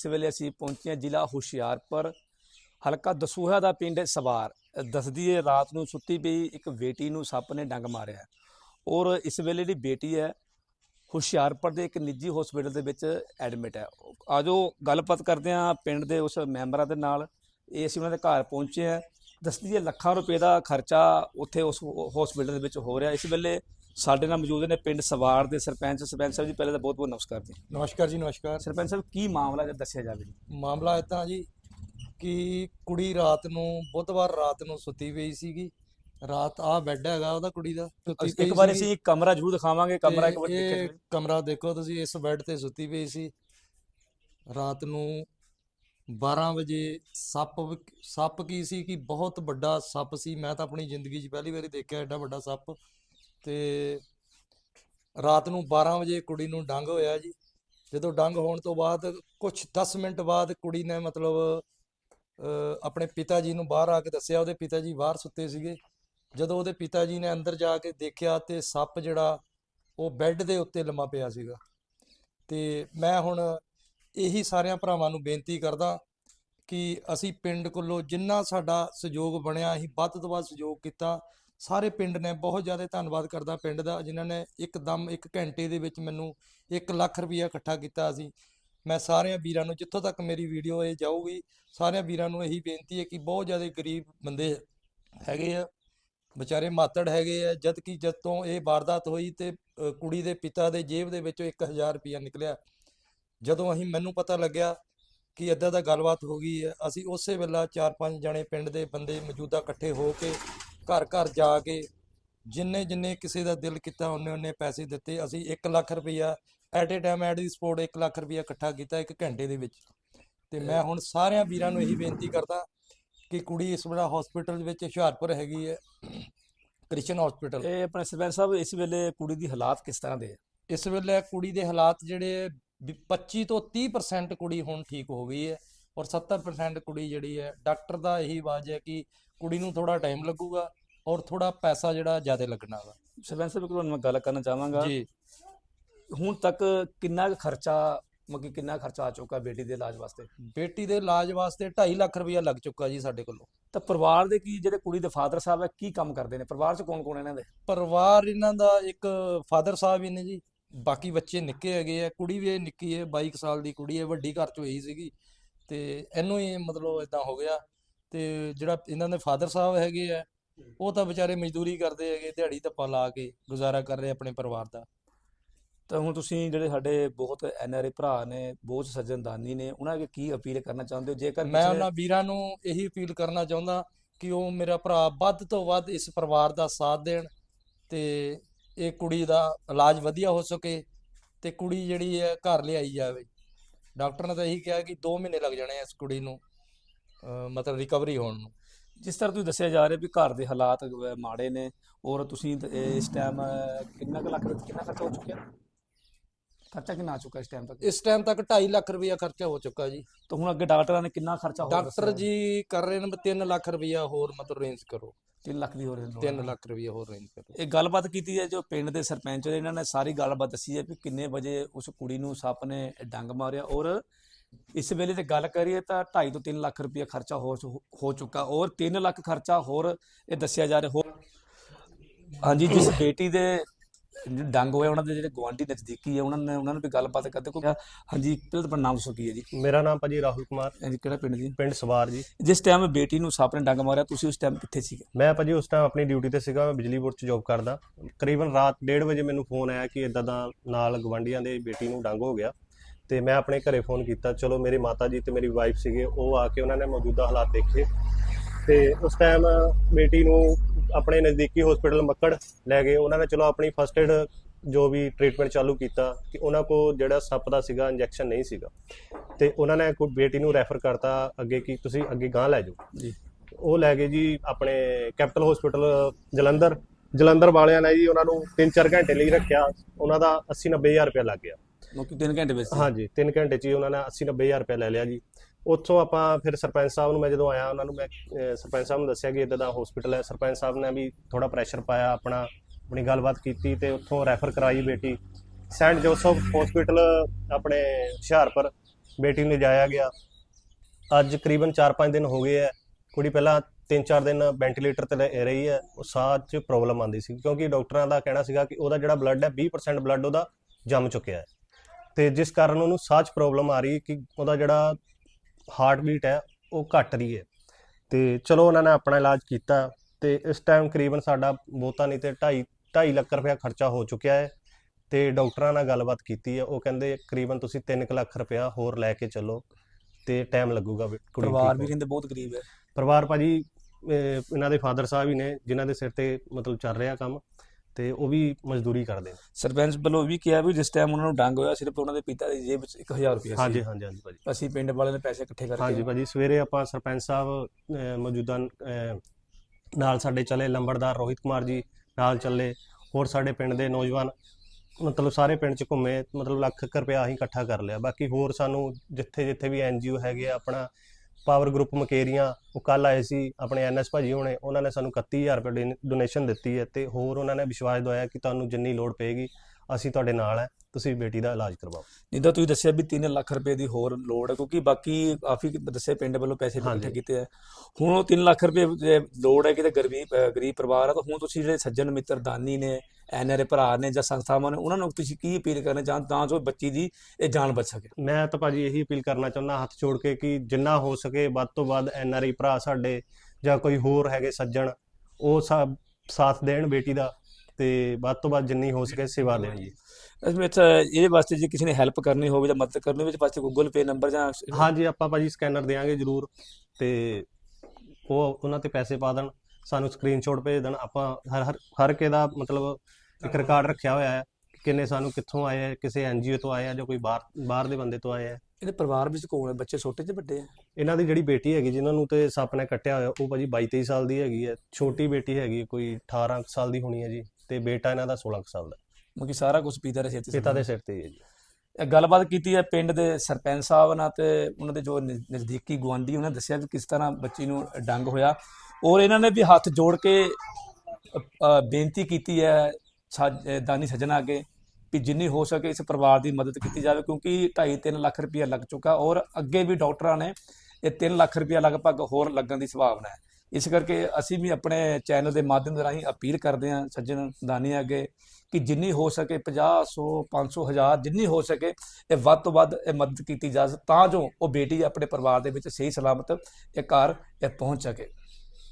ਇਸ ਵੇਲੇ ਅਸੀਂ ਪਹੁੰਚੇ ਹਾਂ ਜ਼ਿਲ੍ਹਾ ਹੁਸ਼ਿਆਰਪੁਰ। ਹਲਕਾ ਦਸੂਹਾ ਦਾ ਪਿੰਡ ਸਵਾਰ ਦੱਸਦੀ ਹੈ, ਰਾਤ ਨੂੰ ਸੁੱਤੀ ਪਈ ਇੱਕ ਬੇਟੀ ਨੂੰ ਸੱਪ ਨੇ ਡੰਗ ਮਾਰਿਆ। ਔਰ ਇਸ ਵੇਲੇ ਜਿਹੜੀ ਬੇਟੀ ਹੈ, ਹੁਸ਼ਿਆਰਪੁਰ ਦੇ ਇੱਕ ਨਿੱਜੀ ਹਸਪੀਟਲ ਦੇ ਵਿੱਚ ਐਡਮਿਟ ਹੈ। ਆਜੋ ਗੱਲਬਾਤ ਕਰਦੇ ਹਾਂ ਪਿੰਡ ਦੇ ਉਸ ਮੈਂਬਰਾਂ ਦੇ ਨਾਲ। ਇਹ ਅਸੀਂ ਉਹਨਾਂ ਦੇ ਘਰ ਪਹੁੰਚੇ ਹਾਂ। ਦੱਸਦੀ ਹੈ, ਲੱਖਾਂ ਰੁਪਏ ਦਾ ਖਰਚਾ ਉੱਥੇ ਉਸ ਹਸਪੀਟਲ ਦੇ ਵਿੱਚ ਹੋ ਰਿਹਾ। ਇਸ ਵੇਲੇ ਸਾਡੇ ਨਾਲ ਮੌਜੂਦ ਨੇ ਪਿੰਡ ਸਵਾਰ ਦੇ ਸਰਪੰਚ ਸਰਪੰਚ ਸਾਹਿਬ ਜੀ ਪਹਿਲੇ ਤਾਂ ਬਹੁਤ ਬਹੁਤ ਨਮਸਕਾਰ ਜੀ। ਨਮਸਕਾਰ ਜੀ ਨਮਸਕਾਰ। ਸਰਪੰਚ ਸਾਹਿਬ ਕੀ ਮਾਮਲਾ ਜੇ ਦੱਸਿਆ ਜਾਵੇ ਜੀ? ਮਾਮਲਾ ਇਦਾਂ ਜੀ ਕਿ ਕੁੜੀ ਰਾਤ ਨੂੰ ਬੁੱਧਵਾਰ ਰਾਤ ਨੂੰ ਸੁੱਤੀ ਪਈ ਸੀਗੀ। ਰਾਤ ਆ ਬੈੱਡ ਹੈਗਾ ਉਹਦਾ ਕੁੜੀ ਦਾ ਸੁੱਤੀ ਇੱਕ ਵਾਰ ਅਸੀਂ ਕਮਰਾ ਜ਼ਰੂਰ ਦਿਖਾਵਾਂਗੇ ਕਮਰਾ ਇੱਕ ਵਾਰ ਇਹ ਦੇਖਿਆ ਕਮਰਾ ਦੇਖੋ ਤੁਸੀਂ ਇਸ ਬੈੱਡ ਤੇ ਸੁੱਤੀ ਪਈ ਸੀ। ਰਾਤ ਨੂੰ 12 ਵਜੇ ਸੱਪ ਵ- ਸੱਪ ਕੀ ਸੀ ਕਿ ਬਹੁਤ ਵੱਡਾ ਸੱਪ ਸੀ। ਮੈਂ ਤਾਂ ਆਪਣੀ ਜ਼ਿੰਦਗੀ 'ਚ ਪਹਿਲੀ ਵਾਰੀ ਦੇਖਿਆ ਐਡਾ ਵੱਡਾ ਸੱਪ। ਤੇ ਰਾਤ ਨੂੰ 12 ਵਜੇ ਕੁੜੀ ਨੂੰ ਡੰਗ ਹੋਇਆ ਜੀ। ਜਦੋਂ ਡੰਗ ਹੋਣ ਤੋਂ ਬਾਅਦ ਕੁਝ 10 ਮਿੰਟ ਬਾਅਦ ਕੁੜੀ ਨੇ ਮਤਲਬ ਆਪਣੇ ਪਿਤਾ ਜੀ ਨੂੰ ਬਾਹਰ ਆ ਕੇ ਦੱਸਿਆ। ਉਹਦੇ ਪਿਤਾ ਜੀ ਬਾਹਰ ਸੁੱਤੇ ਸੀਗੇ। ਜਦੋਂ ਉਹਦੇ ਪਿਤਾ ਜੀ ਨੇ ਅੰਦਰ ਜਾ ਕੇ ਦੇਖਿਆ ਤੇ ਸੱਪ ਜਿਹੜਾ, ਉਹ ਬੈੱਡ ਦੇ ਉੱਤੇ ਲੰਮਾ ਪਿਆ ਸੀਗਾ। ਤੇ ਮੈਂ ਹੁਣ ਇਹੀ ਸਾਰਿਆਂ ਭਰਾਵਾਂ ਨੂੰ ਬੇਨਤੀ ਕਰਦਾ ਕਿ ਅਸੀਂ ਪਿੰਡ ਕੋਲੋਂ ਜਿੰਨਾ ਸਾਡਾ ਸਹਿਯੋਗ ਬਣਿਆ, ਅਸੀਂ ਵੱਧ ਤੋਂ ਵੱਧ ਸਹਿਯੋਗ ਕੀਤਾ। ਸਾਰੇ ਪਿੰਡ ਨੇ ਬਹੁਤ ਜ਼ਿਆਦਾ ਧੰਨਵਾਦ ਕਰਦਾ ਪਿੰਡ ਦਾ, ਜਿਨ੍ਹਾਂ ਨੇ ਇੱਕਦਮ ਇੱਕ ਘੰਟੇ ਦੇ ਵਿੱਚ ਮੈਨੂੰ 1 ਲੱਖ ਰੁਪਈਆ ਇਕੱਠਾ ਕੀਤਾ ਸੀ। ਮੈਂ ਸਾਰਿਆਂ ਵੀਰਾਂ ਨੂੰ, ਜਿੱਥੋਂ ਤੱਕ ਮੇਰੀ ਵੀਡੀਓ ਇਹ ਜਾਊਗੀ, ਸਾਰਿਆਂ ਵੀਰਾਂ ਨੂੰ ਇਹੀ ਬੇਨਤੀ ਹੈ ਕਿ ਬਹੁਤ ਜ਼ਿਆਦਾ ਗਰੀਬ ਬੰਦੇ ਹੈਗੇ ਆ, ਵਿਚਾਰੇ ਮਾਤੜ ਹੈਗੇ ਆ, ਜਦ ਕਿ ਜਦ ਤੋਂ ਇਹ ਵਾਰਦਾਤ ਹੋਈ ਤੇ ਕੁੜੀ ਦੇ ਪਿਤਾ ਦੇ ਜੇਬ ਦੇ ਵਿੱਚੋਂ 1000 ਰੁਪਇਆ ਨਿਕਲਿਆ। ਜਦੋਂ ਅਸੀਂ, ਮੈਨੂੰ ਪਤਾ ਲੱਗਿਆ ਕਿ ਏਦਾਂ ਦਾ ਗੱਲਬਾਤ ਹੋ ਗਈ ਹੈ, ਅਸੀਂ ਉਸੇ ਵੇਲਾ ਚਾਰ ਪੰਜ ਜਣੇ ਪਿੰਡ ਦੇ ਬੰਦੇ ਮੌਜੂਦਾ ਇਕੱਠੇ ਹੋ ਕੇ ਘਰ ਘਰ ਜਾ ਕੇ ਜਿੰਨੇ ਜਿੰਨੇ ਕਿਸੇ ਦਾ ਦਿਲ ਕੀਤਾ ਉਹਨੇ ਉਹਨੇ ਪੈਸੇ ਦਿੱਤੇ। ਅਸੀਂ 1 ਲੱਖ ਰੁਪਇਆ ਐਟ ਏ ਟਾਈਮ ਐਟ ਦੀ ਸਪੋਰਟ 1 ਲੱਖ ਰੁਪਇਆ ਇਕੱਠਾ ਕੀਤਾ ਇੱਕ ਘੰਟੇ ਦੇ ਵਿੱਚ। ਤੇ ਮੈਂ ਹੁਣ ਸਾਰਿਆਂ ਵੀਰਾਂ ਨੂੰ ਇਹੀ ਬੇਨਤੀ ਕਰਦਾ ਕਿ ਕੁੜੀ ਇਸ ਵੇਲੇ ਹਸਪੀਟਲ ਵਿੱਚ ਹੁਸ਼ਿਆਰਪੁਰ ਹੈਗੀ ਹੈ ਕ੍ਰਿਸ਼ਨ ਹਸਪੀਟਲ ਇਹ ਆਪਣੇ ਸਰਪੰਚ ਸਾਹਿਬ ਇਸ ਵੇਲੇ ਕੁੜੀ ਦੀ ਹਾਲਾਤ ਕਿਸ ਤਰ੍ਹਾਂ ਦੇ ਹੈ ਇਸ ਵੇਲੇ ਕੁੜੀ ਦੇ ਹਾਲਾਤ ਜਿਹੜੇ ਵੀ 25 ਤੋਂ 30% ਕੁੜੀ ਹੁਣ ਠੀਕ ਹੋ ਗਈ ਹੈ ਔਰ 70% ਕੁੜੀ ਜਿਹੜੀ ਹੈ ਡਾਕਟਰ ਦਾ ਇਹੀ ਆਵਾਜ਼ ਹੈ ਕਿ ਕੁੜੀ ਨੂੰ ਥੋੜਾ ਟਾਈਮ ਲੱਗੂਗਾ ਔਰ ਥੋੜਾ ਪੈਸਾ ਜਿਹੜਾ ਜ਼ਿਆਦਾ ਲੱਗਣਾ ਵਾ। ਸਰਪੰਚ ਸਾਹਿਬ ਕੋਲ ਮੈਂ ਗੱਲ ਕਰਨਾ ਚਾਹਾਂਗਾ। ਜੀ। ਹੁਣ ਤੱਕ ਕਿੰਨਾ ਖਰਚਾ ਮਤਲਬ ਕਿ ਕਿੰਨਾ ਖਰਚਾ ਆ ਚੁੱਕਾ ਬੇਟੀ ਦੇ ਇਲਾਜ ਵਾਸਤੇ? ਬੇਟੀ ਦੇ ਇਲਾਜ ਵਾਸਤੇ 2.5 ਲੱਖ ਰੁਪਇਆ ਲੱਗ ਚੁੱਕਾ ਜੀ ਸਾਡੇ ਕੋਲੋਂ। ਤਾਂ ਪਰਿਵਾਰ ਦੇ ਕੀ ਜਿਹੜੇ ਕੁੜੀ ਦੇ ਫਾਦਰ ਸਾਹਿਬ ਹੈ ਕੀ ਕੰਮ ਕਰਦੇ ਨੇ? ਪਰਿਵਾਰ ਚ ਕੌਣ ਕੌਣ ਇਹਨਾਂ ਦੇ? ਪਰਿਵਾਰ ਇਹਨਾਂ ਦਾ ਇੱਕ ਫਾਦਰ ਸਾਹਿਬ ਹੀ ਨੇ ਜੀ। ਬਾਕੀ ਬੱਚੇ ਨਿੱਕੇ ਹੈਗੇ ਆ ਕੁੜੀ ਵੀ ਇਹ ਨਿੱਕੀ ਹੈ 22 ਕੁ ਸਾਲ ਦੀ ਕੁੜੀ ਹੈ ਵੱਡੀ ਘਰ ਚੋਂ ਇਹੀ ਸੀਗੀ। ਤੇ ਇਹਨੂੰ ਹੀ ਮਤਲਬ ਇਦਾਂ ਹੋ ਗਿਆ। ਤੇ ਜਿਹੜਾ ਇਹਨਾਂ ਦੇ ਫਾਦਰ ਸਾਹਿਬ ਹੈਗੇ ਆ ਉਹ ਤਾਂ ਵਿਚਾਰੇ ਮਜ਼ਦੂਰੀ ਕਰਦੇ ਹੈਗੇ ਦਿਹਾੜੀ ਧੱਪਾ ਲਾ ਕੇ ਗੁਜ਼ਾਰਾ ਕਰ ਰਹੇ ਆਪਣੇ ਪਰਿਵਾਰ ਦਾ। ਤਾਂ ਹੁਣ ਤੁਸੀਂ ਜਿਹੜੇ ਸਾਡੇ ਬਹੁਤ ਐਨਆਰਏ ਭਰਾ ਨੇ ਬਹੁਤ ਸੱਜਣਦਾਨੀ ਨੇ ਉਹਨਾਂ ਅੱਗੇ ਕੀ ਅਪੀਲ ਕਰਨਾ ਚਾਹੁੰਦੇ ਹੋ? ਜੇਕਰ ਮੈਂ ਉਹਨਾਂ ਵੀਰਾਂ ਨੂੰ ਇਹੀ ਅਪੀਲ ਕਰਨਾ ਚਾਹੁੰਦਾ ਕਿ ਉਹ ਮੇਰਾ ਭਰਾ ਵੱਧ ਤੋਂ ਵੱਧ ਇਸ ਪਰਿਵਾਰ ਦਾ ਸਾਥ ਦੇਣ ਤੇ ਇਹ ਕੁੜੀ ਦਾ ਇਲਾਜ ਵਧੀਆ ਹੋ ਸਕੇ ਤੇ ਕੁੜੀ ਜਿਹੜੀ ਹੈ ਘਰ ਲਿਆਈ ਜਾਵੇ। ਡਾਕਟਰ ਨੇ ਤਾਂ ਇਹੀ ਕਿਹਾ ਕਿ 2 ਮਹੀਨੇ ਲੱਗ ਜਾਣੇ ਇਸ ਕੁੜੀ ਨੂੰ। ਮਤਲਬ ਰਿਕਵਰੀ ਹੋਣ ਨੂੰ। ਜਿਸ ਤਰ੍ਹਾਂ ਤੁਸੀਂ ਦੱਸਿਆ ਜਾ ਰਿਹਾ ਵੀ ਘਰ ਦੇ ਹਾਲਾਤ ਮਾੜੇ ਨੇ ਔਰ ਤੁਸੀਂ ਇਸ ਟਾਈਮ ਕਿੰਨਾ ਕੁ ਲੱਖ ਰੁਪਏ ਕਿੰਨਾ ਖਰਚਾ ਹੋ ਚੁੱਕਿਆ? ਖਰਚਾ ਕਿੰਨਾ ਆ ਚੁੱਕਾ ਇਸ ਟਾਈਮ ਤੱਕ? ਇਸ ਟਾਈਮ ਤੱਕ 2.5 ਲੱਖ ਰੁਪਇਆ ਖਰਚਾ ਹੋ ਚੁੱਕਾ ਜੀ। ਤਾਂ ਹੁਣ ਅੱਗੇ ਡਾਕਟਰਾਂ ਨੇ ਕਿੰਨਾ ਖਰਚਾ ਹੋਰ ਡਾਕਟਰ? ਜੀ ਕਰ ਰਹੇ ਨੇ 3 ਲੱਖ ਰੁਪਇਆ ਹੋਰ ਮਤਲਬ ਰੇਂਜ ਕਰੋ। ਤਿੰਨ ਲੱਖ ਦੀ ਹੋ ਰਹੀ 3 ਲੱਖ ਰੁਪਇਆ ਹੋਰ ਰੇਂਜ ਕਰੋ। ਇਹ ਗੱਲਬਾਤ ਕੀਤੀ ਹੈ ਜੋ ਪਿੰਡ ਦੇ ਸਰਪੰਚ ਨੇ ਇਹਨਾਂ ਨੇ ਸਾਰੀ ਗੱਲਬਾਤ ਦੱਸੀ ਹੈ ਵੀ ਕਿੰਨੇ ਵਜੇ ਉਸ ਕੁੜੀ ਨੂੰ ਸੱਪ ਨੇ ਡੰਗ ਮਾਰਿਆ ਔਰ ਇਸ ਵੇਲੇ ਤੇ ਗੱਲ ਕਰੀਏ ਤਾਂ 2.5 ਤੋਂ 3 ਲੱਖ ਰੁਪਇਆ ਖਰਚਾ ਹੋ ਹੋ ਚੁੱਕਾ ਔਰ 3 ਲੱਖ ਖਰਚਾ ਹੋਰ ਇਹ ਦੱਸਿਆ ਜਾ ਰਿਹਾ ਹੋਰ ਹਾਂਜੀ ਜਿਸ ਬੇਟੀ ਦੇ ਡੰਗ ਹੋਇਆ ਉਹਨਾਂ ਦੇ ਜਿਹੜੇ ਗਵਾਂਢੀ ਨਜ਼ਦੀਕੀ ਹੈ ਉਹਨਾਂ ਨੇ ਉਹਨਾਂ ਨੂੰ ਵੀ ਗੱਲਬਾਤ ਕਰਦੇ ਕੋਈ ਹਾਂਜੀ ਪਹਿਲਾਂ ਤਾਂ ਨਾਮ ਦੱਸੋ ਕੀ ਹੈ ਜੀ? ਮੇਰਾ ਨਾਮ ਭਾਜੀ ਰਾਹੁਲ ਕੁਮਾਰ। ਹਾਂਜੀ, ਕਿਹੜਾ ਪਿੰਡ ਜੀ? ਪਿੰਡ ਸਵਾਰ ਜੀ। ਜਿਸ ਟਾਈਮ ਬੇਟੀ ਨੂੰ ਸੱਪ ਨੇ ਡੰਗ ਮਾਰਿਆ ਤੁਸੀਂ ਉਸ ਟਾਈਮ ਕਿੱਥੇ ਸੀਗੇ? ਮੈਂ ਭਾਜੀ ਉਸ ਟਾਈਮ ਆਪਣੀ ਡਿਊਟੀ ਤੇ ਸੀਗਾ ਮੈਂ ਬਿਜਲੀ ਬੋਰਡ 'ਚ ਜੌਬ ਕਰਦਾ। ਕਰੀਬਨ ਰਾਤ 1:30 ਵਜੇ ਮੈਨੂੰ ਫੋਨ ਆਇਆ ਕਿ ਇਦਾਂ ਦਾ ਨਾਲ ਗਵਾਂਢੀਆਂ ਦੇ ਬੇਟੀ ਨੂੰ ਡੰਗ ਹੋ ਗਿਆ। ਤੇ ਮੈਂ ਆਪਣੇ ਘਰੇ ਫੋਨ ਕੀਤਾ ਚਲੋ ਮੇਰੀ ਮਾਤਾ ਜੀ ਤੇ ਮੇਰੀ ਵਾਈਫ ਸੀਗੇ ਉਹ ਆ ਕੇ ਉਹਨਾਂ ਨੇ ਮੌਜੂਦਾ ਹਾਲਾਤ ਦੇਖੇ ਤੇ ਉਸ ਟਾਈਮ ਬੇਟੀ ਨੂੰ ਆਪਣੇ ਨਜ਼ਦੀਕੀ ਹਸਪੀਟਲ ਮੱਕੜ ਲੈ ਗਏ ਉਹਨਾਂ ਨੇ ਚਲੋ ਆਪਣੀ ਫਸਟ ਏਡ ਜੋ ਵੀ ਟ੍ਰੀਟਮੈਂਟ ਚਾਲੂ ਕੀਤਾ ਕਿ ਉਹਨਾਂ ਕੋ ਜਿਹੜਾ ਸੱਪ ਦਾ ਸੀਗਾ ਇੰਜੈਕਸ਼ਨ ਨਹੀਂ ਸੀਗਾ ਤੇ ਉਹਨਾਂ ਨੇ ਕੋਈ ਬੇਟੀ ਨੂੰ ਰੈਫਰ ਕਰਤਾ ਅੱਗੇ ਕਿ ਤੁਸੀਂ ਅੱਗੇ ਗਾਂ ਲੈ ਜਾਓ। ਜੀ। ਉਹ ਲੈ ਗਏ ਜੀ ਆਪਣੇ ਕੈਪੀਟਲ ਹਸਪੀਟਲ ਜਲੰਧਰ ਜਲੰਧਰ ਵਾਲਿਆਂ ਨੇ ਜੀ ਉਹਨਾਂ ਨੂੰ 3-4 ਘੰਟੇ ਲਈ ਰੱਖਿਆ ਉਹਨਾਂ ਦਾ 80-90000 ਹਜ਼ਾਰ ਰੁਪਏ ਲੱਗ ਗਿਆ। ਮਤਲਬ 3 ਘੰਟੇ ਵਿੱਚ ਹਾਂਜੀ 3 ਘੰਟੇ 'ਚ ਹੀ ਉਹਨਾਂ ਨੇ 80-90000 ਹਜ਼ਾਰ ਰੁਪਏ ਲੈ ਲਿਆ ਜੀ। ਉੱਥੋਂ ਆਪਾਂ ਫਿਰ ਸਰਪੰਚ ਸਾਹਿਬ ਨੂੰ ਮੈਂ ਜਦੋਂ ਆਇਆ ਉਹਨਾਂ ਨੂੰ ਮੈਂ ਅਹ, ਸਰਪੰਚ ਸਾਹਿਬ ਨੂੰ ਦੱਸਿਆ ਕਿ ਇਦਾਂ ਦਾ ਹਸਪੀਟਲ ਹੈ। ਸਰਪੰਚ ਸਾਹਿਬ ਨੇ ਵੀ ਥੋੜਾ ਪ੍ਰੈਸ਼ਰ ਪਾਇਆ ਆਪਣਾ ਆਪਣੀ ਗੱਲਬਾਤ ਕੀਤੀ ਤੇ ਉੱਥੋਂ ਰੈਫਰ ਕਰਾਈ ਬੇਟੀ। ਸੈਂਟ ਜੋਸਫ ਹਸਪੀਟਲ ਆਪਣੇ ਹੁਸ਼ਿਆਰਪੁਰ ਬੇਟੀ ਨੂੰ ਲਿਜਾਇਆ ਗਿਆ। ਅੱਜ ਕਰੀਬਨ 4-5 ਦਿਨ ਹੋ ਗਏ ਹੈ। ਕੁੜੀ ਪਹਿਲਾਂ 3-4 ਦਿਨ ਵੈਂਟੀਲੇਟਰ ਤੇ ਰਹਿ ਰਹੀ ਹੈ। ਉਹ ਸਾਹ 'ਚ ਪ੍ਰੋਬਲਮ ਆਉਂਦੀ ਸੀ ਕਿਉਂਕਿ ਡਾਕਟਰਾਂ ਦਾ ਕਹਿਣਾ ਸੀਗਾ ਕਿ ਉਹਦਾ ਜਿਹੜਾ ਬਲੱਡ ਹੈ 20% ਬਲੱਡ ਉਹਦਾ ਜੰਮ ਚੁੱਕਿਆ ਹੈ। ਤੇ ਜਿਸ ਕਾਰਨ ਉਹਨੂੰ ਸਾਹ 'ਚ ਪ੍ਰੋਬਲਮ ਆ ਰਹੀ ਹੈ ਕਿ ਉਹਦਾ ਜਿਹੜਾ ਹਾਰਟ ਬੀਟ ਹੈ ਉਹ ਘਟ ਰਹੀ ਹੈ। ਤੇ ਚਲੋ ਉਹਨਾਂ ਨੇ ਆਪਣਾ ਇਲਾਜ ਕੀਤਾ ਤੇ ਇਸ ਟਾਈਮ ਕਰੀਬਨ ਸਾਡਾ ਬਹੁਤਾ ਨਹੀਂ ਤੇ 2.5 2.5 ਲੱਖ ਰੁਪਇਆ ਖਰਚਾ ਹੋ ਚੁੱਕਿਆ ਹੈ ਤੇ ਡਾਕਟਰਾਂ ਨਾਲ ਗੱਲਬਾਤ ਕੀਤੀ ਹੈ। ਉਹ ਕਹਿੰਦੇ ਕਰੀਬਨ ਤੁਸੀਂ 3 ਲੱਖ ਰੁਪਇਆ ਹੋਰ ਲੈ ਕੇ ਚੱਲੋ ਤੇ ਟਾਈਮ ਲੱਗੂਗਾ ਕੁੜੀ ਪਰਿਵਾਰ। ਵੀ ਕਹਿੰਦੇ ਬਹੁਤ ਗਰੀਬ ਹੈ। ਪਰਿਵਾਰ ਭਾਜੀ ਇਹਨਾਂ ਦੇ ਫਾਦਰ ਸਾਹਿਬ ਹੀ ਨੇ ਜਿਨ੍ਹਾਂ ਦੇ ਸਿਰ ਤੇ ਮਤਲਬ ਚੱਲ ਰਿਹਾ ਕੰਮ। ਤੇ ਉਹ ਵੀ ਮਜ਼ਦੂਰੀ ਕਰਦੇ ਨੇ। ਸਰਪੰਚ ਵੱਲੋਂ ਵੀ ਕਿਹਾ ਵੀ ਜਿਸ ਟਾਈਮ ਉਹਨਾਂ ਨੂੰ ਡੰਗ ਹੋਇਆ ਸਿਰਫ ਉਹਨਾਂ ਦੇ ਪਿਤਾ ਦੀ ਜੇਬ ਵਿੱਚ 1000 ਰੁਪਏ ਸੀ। ਹਾਂਜੀ ਹਾਂਜੀ ਹਾਂਜੀ ਭਾਜੀ। ਅਸੀਂ ਪਿੰਡ ਵਾਲਿਆਂ ਨੇ ਪੈਸੇ ਇਕੱਠੇ ਕਰਕੇ ਹਾਂਜੀ ਭਾਜੀ ਸਵੇਰੇ ਆਪਾਂ ਸਰਪੰਚ ਸਾਹਿਬ ਮੌਜੂਦਾ ਨਾਲ ਸਾਡੇ ਚੱਲੇ ਲੰਬੜਦਾਰ ਰੋਹਿਤ ਕੁਮਾਰ ਜੀ ਨਾਲ ਚੱਲੇ ਹੋਰ ਸਾਡੇ ਪਿੰਡ ਦੇ ਨੌਜਵਾਨ ਮਤਲਬ ਸਾਰੇ ਪਿੰਡ ਚ ਘੁੰਮੇ ਮਤਲਬ ਲੱਖ ਰੁਪਇਆ ਅਸੀਂ ਇਕੱਠਾ ਕਰ ਲਿਆ। ਬਾਕੀ ਹੋਰ ਸਾਨੂੰ ਜਿੱਥੇ ਜਿੱਥੇ ਵੀ ਐਨਜੀਓ ਹੈਗੇ ਆ ਆਪਣਾ ਪਾਵਰ ਗਰੁੱਪ ਮਕੇਰੀਆਂ ਉਹ ਕੱਲ ਆਏ ਸੀ ਆਪਣੇ ਐਨਐਸ ਭਾਜੀ ਹੋਣੇ ਉਹਨਾਂ ਨੇ ਸਾਨੂੰ 31000 ਰੁਪਏ ਡੋਨੇਸ਼ਨ ਦਿੱਤੀ ਹੈ ਤੇ ਹੋਰ ਉਹਨਾਂ ਨੇ ਵਿਸ਼ਵਾਸ ਦਵਾਇਆ ਕਿ ਤੁਹਾਨੂੰ ਜਿੰਨੀ ਲੋੜ ਪਏਗੀ ਅਸੀਂ ਤੁਹਾਡੇ ਨਾਲ ਹੈ ਤੁਸੀਂ ਬੇਟੀ ਦਾ ਇਲਾਜ ਕਰਵਾਓ ਜਿੱਦਾਂ ਤੁਸੀਂ ਦੱਸਿਆ ਵੀ 3 ਲੱਖ ਰੁਪਏ ਦੀ ਹੋਰ ਲੋੜ ਹੈ ਕਿਉਂਕਿ ਬਾਕੀ ਕਾਫੀ ਦੱਸੇ ਪਿੰਡ ਵੱਲੋਂ ਪੈਸੇ। ਇਕੱਠੇ ਕੀਤੇ ਆ ਹੁਣ ਉਹ 3 ਲੱਖ ਰੁਪਏ ਲੋੜ ਹੈ ਕਿਤੇ ਗਰੀਬ ਗਰੀਬ ਪਰਿਵਾਰ ਆ ਤਾਂ ਹੁਣ ਤੁਸੀਂ ਜਿਹੜੇ ਸੱਜਣ ਮਿੱਤਰ ਦਾਨੀ ਨੇ ਐਨਆਰਏ ਭਰਾ ਨੇ ਜਾਂ ਸੰਸਥਾਵਾਂ ਨੇ ਉਹਨਾਂ ਨੂੰ ਤੁਸੀਂ ਕੀ ਅਪੀਲ ਕਰਨਾ ਚਾਹੁੰਦੇ ਤਾਂ ਜੋ ਬੱਚੀ ਦੀ ਇਹ ਜਾਨ ਬਚ ਸਕੇ? ਮੈਂ ਤਾਂ ਭਾਜੀ ਇਹੀ ਅਪੀਲ ਕਰਨਾ ਚਾਹੁੰਦਾ ਹੱਥ ਜੋੜ ਕੇ ਕਿ ਜਿੰਨਾ ਹੋ ਸਕੇ ਵੱਧ ਤੋਂ ਵੱਧ ਐਨਆਰਆਈ ਭਰਾ ਸਾਡੇ ਜਾਂ ਕੋਈ ਹੋਰ ਹੈਗੇ ਸੱਜਣ ਉਹ ਸਾ- ਸਾਥ ਦੇਣ ਬੇਟੀ ਦਾ ਤੇ ਵੱਧ ਤੋਂ ਵੱਧ ਜਿੰਨੀ ਹੋ ਸਕੇ ਸੇਵਾ ਦੇਣ। ਜੀ ਇਸ ਵਿੱਚ ਇਹਦੇ ਵਾਸਤੇ ਜੇ ਕਿਸੇ ਨੇ ਹੈਲਪ ਕਰਨੀ ਹੋਵੇ ਜਾਂ ਮਦਦ ਕਰਨੀ ਹੋਵੇ ਵਾਸਤੇ ਗੂਗਲ ਪੇ ਨੰਬਰ ਜਾਂ ਹਾਂਜੀ ਆਪਾਂ ਭਾਜੀ ਸਕੈਨਰ ਦੇਵਾਂਗੇ ਜਰੂਰ ਤੇ ਉਹ ਉਹਨਾਂ ਤੇ ਪੈਸੇ ਪਾ ਦੇਣ ਸਾਨੂੰ ਸਕਰੀਨਸ਼ਾਟ ਭੇਜ ਦੇਣ ਆਪਾਂ ਹਰ ਹਰ ਹਰ ਕੇ ਦਾ ਮਤਲਬ ਇੱਕ ਰਿਕਾਰਡ ਰੱਖਿਆ ਹੋਇਆ ਹੈ ਕਿ ਕਿੰਨੇ ਸਾਨੂੰ ਕਿੱਥੋਂ ਆਏ ਆ ਕਿਸੇ ਐਨਜੀਓ ਤੋਂ ਆਏ ਆ ਜਾਂ ਕੋਈ ਬਾਹਰ ਬਾਹਰ ਦੇ ਬੰਦੇ ਤੋਂ ਆਏ ਆ। ਇਹਦੇ ਪਰਿਵਾਰ ਵਿੱਚ ਕੌਣ ਹੈ? ਬੱਚੇ ਛੋਟੇ ਤੇ ਵੱਡੇ ਆ? ਇਹਨਾਂ ਦੀ ਜਿਹੜੀ ਬੇਟੀ ਹੈਗੀ ਜਿਨ੍ਹਾਂ ਨੂੰ ਤੇ ਸੱਪ ਨੇ ਕੱਟਿਆ ਹੋਇਆ ਉਹ ਭਾਜੀ 22 23 ਸਾਲ ਦੀ ਹੈਗੀ ਹੈ। ਛੋਟੀ ਬੇਟੀ ਹੈਗੀ ਕੋਈ 18 ਕੁ ਸਾਲ ਦੀ ਹੋਣੀ ਹੈ ਜੀ ਤੇ ਬੇਟਾ ਇਹਨਾਂ ਦਾ 16 ਕੁ ਸਾਲ ਦਾ। ਕਿਉਂਕਿ ਸਾਰਾ ਕੁਝ ਪਿਤਾ ਦੇ ਸਿਰ ਤੇ ਪਿਤਾ ਦੇ ਸਿਰ ਤੇ ਹੀ ਹੈ ਜੀ। ਇਹ ਗੱਲਬਾਤ ਕੀਤੀ ਹੈ ਪਿੰਡ ਦੇ ਸਰਪੰਚ ਸਾਹਿਬ ਨਾਲ ਤੇ ਉਹਨਾਂ ਦੇ ਜੋ ਨਜ਼- ਨਜ਼ਦੀਕੀ ਗੁਆਂਢੀ ਉਹਨਾਂ ਦੱਸਿਆ ਵੀ ਕਿਸ ਤਰ੍ਹਾਂ ਬੱਚੀ ਨੂੰ ਡੰਗ ਹੋਇਆ। ਔਰ ਇਹਨਾਂ ਨੇ ਵੀ ਹੱਥ ਜੋੜ ਕੇ ਬੇਨਤੀ ਕੀਤੀ ਹੈ ਦਾਨੀ ਸੱਜਣਾ ਅੱਗੇ ਵੀ ਜਿੰਨੀ ਹੋ ਸਕੇ ਇਸ ਪਰਿਵਾਰ ਦੀ ਮਦਦ ਕੀਤੀ ਜਾਵੇ ਕਿਉਂਕਿ 2.5-3 ਲੱਖ ਰੁਪਇਆ ਲੱਗ ਚੁੱਕਾ ਔਰ ਅੱਗੇ ਵੀ ਡਾਕਟਰਾਂ ਨੇ ਇਹ 3 ਲੱਖ ਰੁਪਇਆ ਲਗਭਗ ਹੋਰ ਲੱਗਣ ਦੀ ਸੰਭਾਵਨਾ ਹੈ। ਇਸ ਕਰਕੇ ਅਸੀਂ ਵੀ ਆਪਣੇ ਚੈਨਲ ਦੇ ਮਾਧਿਅਮ ਦੇ ਰਾਹੀਂ ਅਪੀਲ ਕਰਦੇ ਹਾਂ ਸੱਜਣ ਦਾਨੀਆਂ ਅੱਗੇ ਕਿ ਜਿੰਨੀ ਹੋ ਸਕੇ 50 100 500 ਹਜ਼ਾਰ ਜਿੰਨੀ ਹੋ ਸਕੇ ਇਹ ਵੱਧ ਤੋਂ ਵੱਧ ਇਹ ਮਦਦ ਕੀਤੀ ਜਾ ਸਕੇ ਤਾਂ ਜੋ ਉਹ ਬੇਟੀ ਆਪਣੇ ਪਰਿਵਾਰ ਦੇ ਵਿੱਚ ਸਹੀ ਸਲਾਮਤ ਇਹ ਘਰ ਇਹ ਪਹੁੰਚ ਸਕੇ।